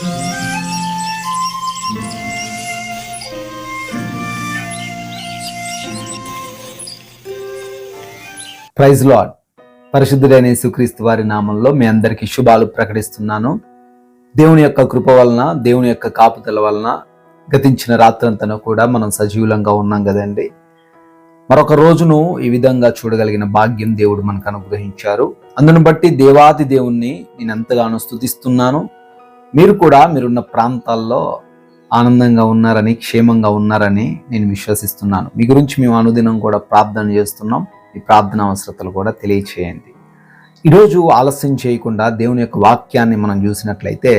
Praise lord పరిశుద్ధుడైన యేసుక్రీస్తు వారి నామంలో మీ అందరికీ శుభాలు ప్రకటిస్తున్నాను. దేవుని యొక్క కృప వలన దేవుని యొక్క కాపుదల వలన గతించిన రాత్రంతను కూడా మనం సజీవులంగా ఉన్నాం కదండి. మరొక రోజును ఈ విధంగా చూడగలిగిన భాగ్యం దేవుడు మనకు అనుగ్రహించారు. అందును బట్టి దేవాది దేవుణ్ణి నేను ఎంతగానో స్థుతిస్తున్నాను మీరు కూడా మీరున్న ప్రాంతాల్లో ఆనందంగా ఉన్నారని క్షేమంగా ఉన్నారని నేను విశ్వసిస్తున్నాను. మీ గురించి మేము అనుదినం కూడా ప్రార్థన చేస్తున్నాం. ఈ ప్రార్థన అవసరతలు కూడా తెలియచేయండి. ఈరోజు ఆలస్యం చేయకుండా దేవుని యొక్క వాక్యాన్ని మనం చూసినట్లయితే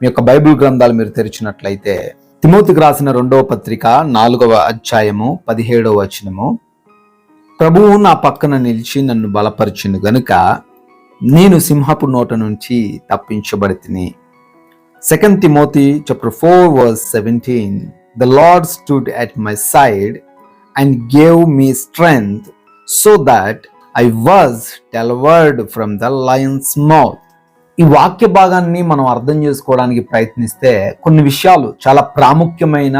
మీ యొక్క బైబిల్ గ్రంథాలు మీరు తెరిచినట్లయితే తిమోతికి రాసిన రెండవ పత్రిక నాలుగవ అధ్యాయము పదిహేడవ వచనము ప్రభువు నా పక్కన నిలిచి నన్ను బలపరిచింది గనుక నేను సింహపు నోట నుంచి తప్పించబడి second Timothy chapter four verse seventeen the Lord stood at my side and gave me strength so that I was delivered from the lion's mouth ఈ వాక్య భాగాన్ని మనం అర్థం చేసుకోవడానికి ప్రయత్నిస్తే కొన్ని విషయాలు చాలా ప్రాముఖ్యమైన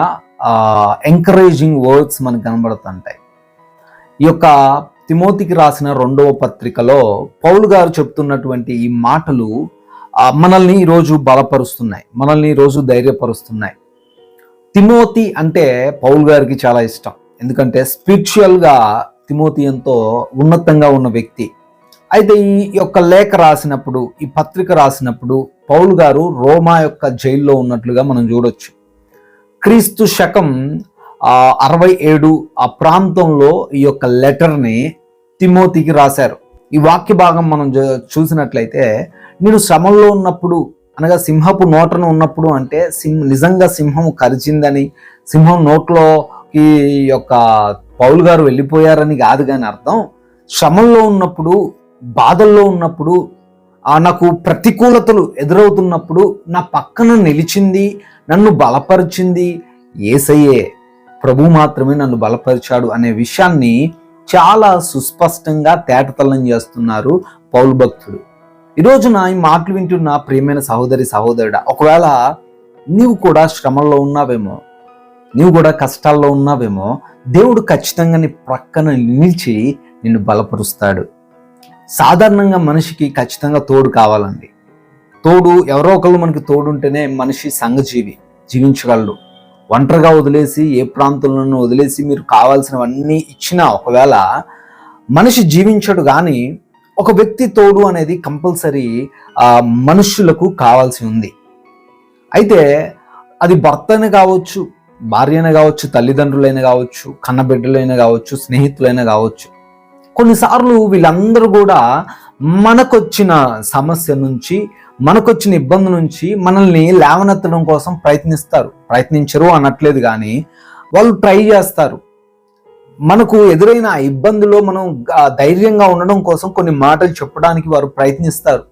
ఎంకరేజింగ్ వర్డ్స్ మనకు కనబడుతుంటాయి. ఈ యొక్క తిమోతికి రాసిన రెండవ పత్రికలో పౌలు గారు చెప్తున్నటువంటి ఈ మాటలు మనల్ని ఈరోజు బలపరుస్తున్నాయి. మనల్ని ఈరోజు ధైర్యపరుస్తున్నాయి. తిమోతి అంటే పౌల్ గారికి చాలా ఇష్టం. ఎందుకంటే స్పిరిచువల్గా తిమోతి ఎంతో ఉన్నతంగా ఉన్న వ్యక్తి. అయితే ఈ యొక్క లేఖ రాసినప్పుడు ఈ పత్రిక రాసినప్పుడు పౌల్ గారు రోమా యొక్క జైల్లో ఉన్నట్లుగా మనం చూడొచ్చు. క్రీస్తు శకం అరవై ఏడు ఆ ప్రాంతంలో ఈ యొక్క లెటర్ని తిమోతికి రాశారు. ఈ వాక్య భాగం మనం చూ- చూసినట్లయితే నేను శ్రమంలో ఉన్నప్పుడు అనగా సింహపు నోటను ఉన్నప్పుడు అంటే సింహ నిజంగా సింహం కరిచిందని సింహం నోట్లోకి ఈ యొక్క పౌలు గారు వెళ్ళిపోయారని కాదు కానీ అర్థం శ్రమంలో ఉన్నప్పుడు బాధల్లో ఉన్నప్పుడు నాకు ప్రతికూలతలు ఎదురవుతున్నప్పుడు నా పక్కన నిలిచింది నన్ను బలపరిచింది ఏసయ్యే. ప్రభు మాత్రమే నన్ను బలపరిచాడు అనే విషయాన్ని చాలా సుస్పష్టంగా తేటతల్లం చేస్తున్నారు పౌలు భక్తుడు ఈ రోజున ఈ మాటలు వింటున్న ప్రియమైన సహోదరి సహోదరుడా ఒకవేళ నీవు కూడా శ్రమల్లో ఉన్నావేమో నీవు కూడా కష్టాల్లో ఉన్నావేమో దేవుడు ఖచ్చితంగా నీ ప్రక్కన నిలిచి నిన్ను బలపరుస్తాడు. సాధారణంగా మనిషికి ఖచ్చితంగా తోడు కావాలండి. తోడు ఎవరో ఒకళ్ళు మనకి తోడుంటేనే మనిషి సంఘజీవి జీవించగలడు. ఒంటరిగా వదిలేసి ఏ ప్రాంతంలోనూ వదిలేసి మీరు కావాల్సినవన్నీ ఇచ్చినా ఒకవేళ మనిషి జీవించడు కానీ ఒక వ్యక్తి తోడు అనేది కంపల్సరీ మనుషులకు మనుష్యులకు కావాల్సి ఉంది. అయితే అది భర్తనే కావచ్చు భార్యనే కావచ్చు తల్లిదండ్రులైనా కావచ్చు కన్నబిడ్డలైనా కావచ్చు స్నేహితులైనా కావచ్చు. కొన్నిసార్లు వీళ్ళందరూ కూడా మనకొచ్చిన సమస్య నుంచి మనకొచ్చిన ఇబ్బంది నుంచి మనల్ని లేవనెత్తడం కోసం ప్రయత్నిస్తారు. ప్రయత్నించరు అనట్లేదు కానీ వాళ్ళు ట్రై చేస్తారు. మనకు ఎదురైన ఇబ్బందులో మనం ధైర్యంగా ఉండడం కోసం కొన్ని మాటలు చెప్పడానికి వారు ప్రయత్నిస్తారు.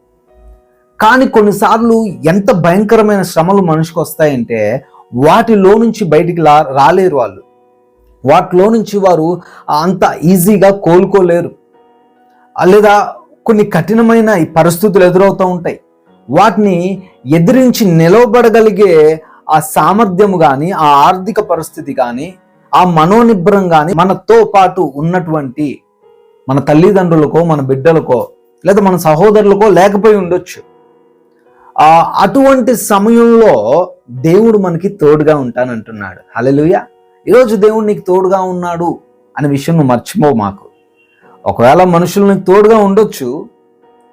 కానీ కొన్నిసార్లు ఎంత భయంకరమైన శ్రమలు మనిషికి వస్తాయంటే వాటిలో నుంచి బయటికి రాలేరు వాళ్ళు. వాటిలో నుంచి వారు అంత ఈజీగా కోలుకోలేరు. లేదా కొన్ని కఠినమైన పరిస్థితులు ఎదురవుతూ ఉంటాయి. వాటిని ఎదిరించి నిలవబడగలిగే ఆ సామర్థ్యము కానీ ఆ ఆర్థిక పరిస్థితి కానీ ఆ మనోనిబ్బరం కానీ మనతో పాటు ఉన్నటువంటి మన తల్లిదండ్రులకో మన బిడ్డలకో లేదా మన సహోదరులకో లేకపోయి ఉండొచ్చు. ఆ అటువంటి సమయంలో దేవుడు మనకి తోడుగా ఉంటానంటున్నాడు. హలలుయ ఈరోజు దేవుడు నీకు తోడుగా ఉన్నాడు అనే విషయం నువ్వు మర్చిపో మాకు. ఒకవేళ మనుషులు నీకు తోడుగా ఉండొచ్చు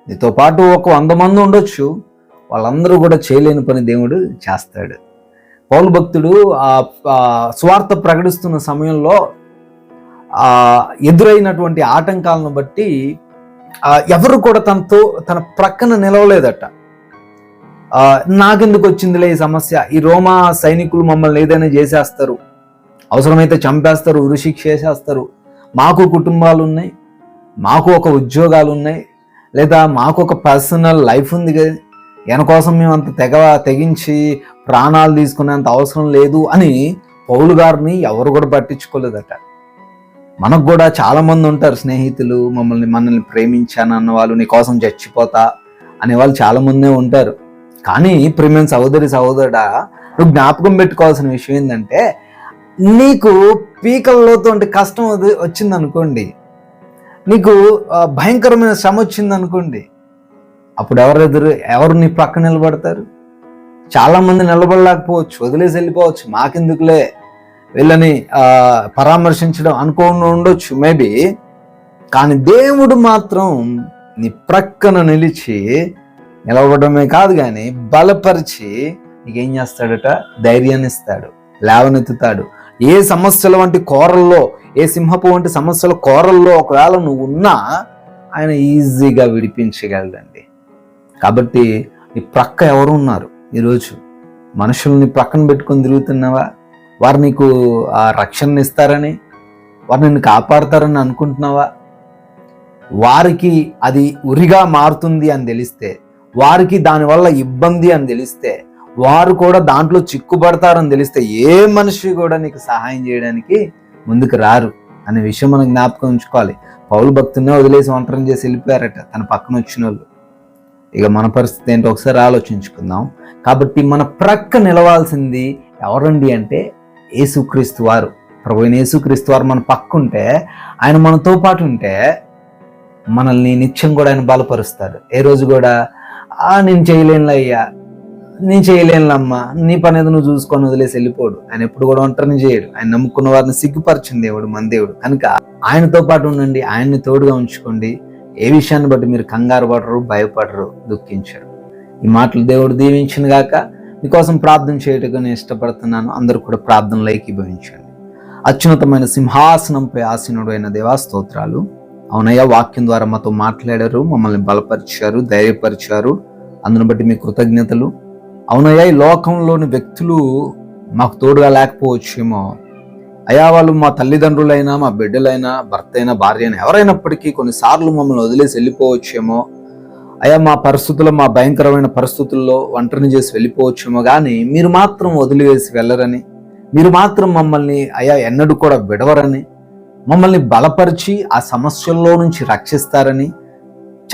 నీతో పాటు ఒక వంద మంది ఉండొచ్చు వాళ్ళందరూ కూడా చేయలేని పని దేవుడు చేస్తాడు. పౌలు భక్తుడు ఆ స్వార్థ ప్రకటిస్తున్న సమయంలో ఆ ఎదురైనటువంటి ఆటంకాలను బట్టి ఎవరు కూడా తనతో తన ప్రక్కన నిలవలేదట. నాకెందుకు వచ్చిందిలే ఈ సమస్య? ఈ రోమా సైనికులు మమ్మల్ని ఏదైనా చేసేస్తారు. అవసరమైతే చంపేస్తారు ఉరిశిక్ష చేసేస్తారు. మాకు కుటుంబాలు ఉన్నాయి మాకు ఒక ఉద్యోగాలు ఉన్నాయి లేదా మాకు ఒక పర్సనల్ లైఫ్ ఉంది కదా. ఈయన కోసం మేము అంత తెగ తెగించి ప్రాణాలు తీసుకునేంత అవసరం లేదు అని పౌలు గారిని ఎవరు కూడా పట్టించుకోలేదట. మనకు కూడా చాలామంది ఉంటారు స్నేహితులు మమ్మల్ని మనల్ని ప్రేమించాను అన్న వాళ్ళు నీ కోసం చచ్చిపోతా అనే వాళ్ళు చాలా మందే ఉంటారు. కానీ ప్రేమైన సహోదరి సహోదరుడా నువ్వు జ్ఞాపకం పెట్టుకోవాల్సిన విషయం ఏంటంటే నీకు పీకల్లోతో కష్టం వచ్చిందనుకోండి. నీకు భయంకరమైన శ్రమ వచ్చిందనుకోండి. అప్పుడు ఎవరు ఎదురు ఎవరు నీ పక్క నిలబడతారు? చాలామంది నిలబడలేకపోవచ్చు వదిలేసి వెళ్ళిపోవచ్చు. మాకెందుకులే? వీళ్ళని పరామర్శించడం అనుకోని ఉండొచ్చు మేబీ కానీ దేవుడు మాత్రం నీ ప్రక్కన నిలిచి నిలవడమే కాదు కానీ బలపరిచి నీకేం చేస్తాడట? ధైర్యాన్ని ఇస్తాడు లేవనెత్తుతాడు. ఏ సమస్యల వంటి కోరల్లో ఏ సింహపు వంటి సమస్యల కోరల్లో ఒకవేళ నువ్వు ఉన్నా ఆయన ఈజీగా విడిపించగలడండి. కాబట్టి నీ ప్రక్క ఎవరు ఉన్నారు ఈరోజు మనుషుల్ని ప్రక్కన పెట్టుకొని తిరుగుతున్నావా? వారు నీకు ఆ రక్షణ ఇస్తారని వారు నిన్ను కాపాడతారని అనుకుంటున్నావా? వారికి అది ఉరిగా మారుతుంది అని తెలిస్తే వారికి దానివల్ల ఇబ్బంది అని తెలిస్తే వారు కూడా దాంట్లో చిక్కుపడతారని తెలిస్తే ఏ మనిషి కూడా నీకు సహాయం చేయడానికి ముందుకు రారు అనే విషయం మనం జ్ఞాపకం ఉంచుకోవాలి. పౌరు భక్తున్నే వదిలేసి వంటరం చేసి వెళ్ళిపోయారట తన పక్కన వచ్చిన వాళ్ళు ఇక మన పరిస్థితి ఏంటో ఒకసారి ఆలోచించుకుందాం. కాబట్టి మన ప్రక్క నిలవాల్సింది ఎవరండి అంటే యేసుక్రీస్తు వారు. ప్రభు యేసుక్రీస్తు వారు మన పక్క ఉంటే ఆయన మనతో పాటు ఉంటే మనల్ని నిత్యం కూడా ఆయన బలపరుస్తాడు. ఏ రోజు కూడా ఆ నేను చేయలేనులే అయ్యా నేను చేయలేనులమ్మా నీ పని ఏదో నువ్వు చూసుకొని వదిలేసి వెళ్ళిపోడు. ఆయన ఎప్పుడు కూడా ఒంటరిని చేయడు. ఆయన నమ్ముకున్న వారిని సిగ్గుపరచిన దేవుడు మన దేవుడు. కనుక ఆయనతో పాటు ఉండండి ఆయన్ని తోడుగా ఉంచుకోండి. ఏ విషయాన్ని బట్టి మీరు కంగారు పడరు భయపడరు దుఃఖించరు. ఈ మాటలు దేవుడు దీవించిన గాక మీకోసం ప్రార్థన చేయటకు నేను ఇష్టపడుతున్నాను. అందరూ కూడా ప్రార్థనలో ఏకీభవించండి అత్యున్నతమైన సింహాసనంపై ఆసీనుడు అయిన దేవాస్తోత్రాలు అవునయ్య వాక్యం ద్వారా మాతో మాట్లాడారు మమ్మల్ని బలపరిచారు ధైర్యపరిచారు. అందును బట్టి మీ కృతజ్ఞతలు. అవునయ్య ఈ లోకంలోని వ్యక్తులు మాకు తోడుగా లేకపోవచ్చేమో అయా వాళ్ళు మా తల్లిదండ్రులైనా మా బిడ్డలైనా భర్త అయినా భార్య అయినా ఎవరైనప్పటికీ కొన్నిసార్లు మమ్మల్ని వదిలేసి వెళ్ళిపోవచ్చేమో. అయా మా పరిస్థితుల్లో మా భయంకరమైన పరిస్థితుల్లో ఒంటరిని చేసి వెళ్ళిపోవచ్చేమో. కానీ మీరు మాత్రం వదిలివేసి వెళ్ళరని మీరు మాత్రం మమ్మల్ని అయా ఎన్నడూ కూడా విడవరని మమ్మల్ని బలపరిచి ఆ సమస్యల్లో నుంచి రక్షిస్తారని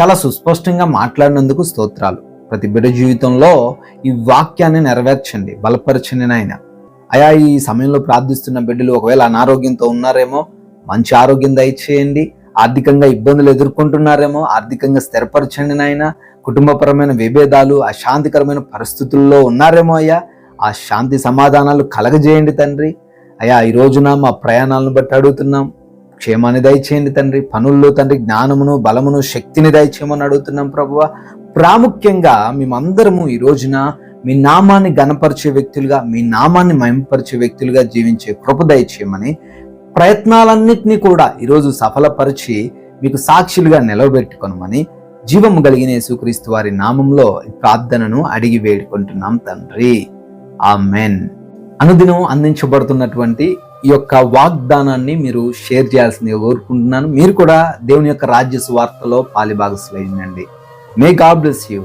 చాలా సుస్పష్టంగా మాట్లాడినందుకు స్తోత్రాలు. ప్రతి బిడ్డ జీవితంలో ఈ వాక్యాన్ని నెరవేర్చండి బలపరచండి నాయన. అయా ఈ సమయంలో ప్రార్థిస్తున్న బిడ్డలు ఒకవేళ అనారోగ్యంతో ఉన్నారేమో మంచి ఆరోగ్యం దయచేయండి. ఆర్థికంగా ఇబ్బందులు ఎదుర్కొంటున్నారేమో ఆర్థికంగా స్థిరపరచండి నాయన. కుటుంబపరమైన విభేదాలు అశాంతికరమైన పరిస్థితుల్లో ఉన్నారేమో అయ్యా. ఆ శాంతి సమాధానాలు కలగజేయండి తండ్రి. అయ్యా ఈ రోజున మా ప్రయాణాలను బట్టి అడుగుతున్నాం. క్షేమాన్ని దయచేయండి తండ్రి. పనుల్లో తండ్రి జ్ఞానమును బలమును శక్తిని దయచేయమని అడుగుతున్నాం ప్రభువ. ప్రాముఖ్యంగా మేమందరము ఈ రోజున మీ నామాన్ని గణపరిచే వ్యక్తులుగా మీ నామాన్ని మయంపరిచే వ్యక్తులుగా జీవించే కృప దయచేయమని ప్రయత్నాలన్నింటినీ కూడా ఈరోజు సఫలపరిచి మీకు సాక్షులుగా నిలవబెట్టుకొనమని జీవము కలిగిన యేసుక్రీస్తు వారి నామంలో ప్రార్థనను అడిగి వేడుకుంటున్నాం తండ్రి. ఆ మెన్ అనుదినం అందించబడుతున్నటువంటి ఈ యొక్క వాగ్దానాన్ని మీరు షేర్ చేయాల్సిందిగా కోరుకుంటున్నాను. మీరు కూడా దేవుని యొక్క రాజ్య సువార్తలో పాలిభాగస్వయండి మే గాడ్ బ్లెస్ యూ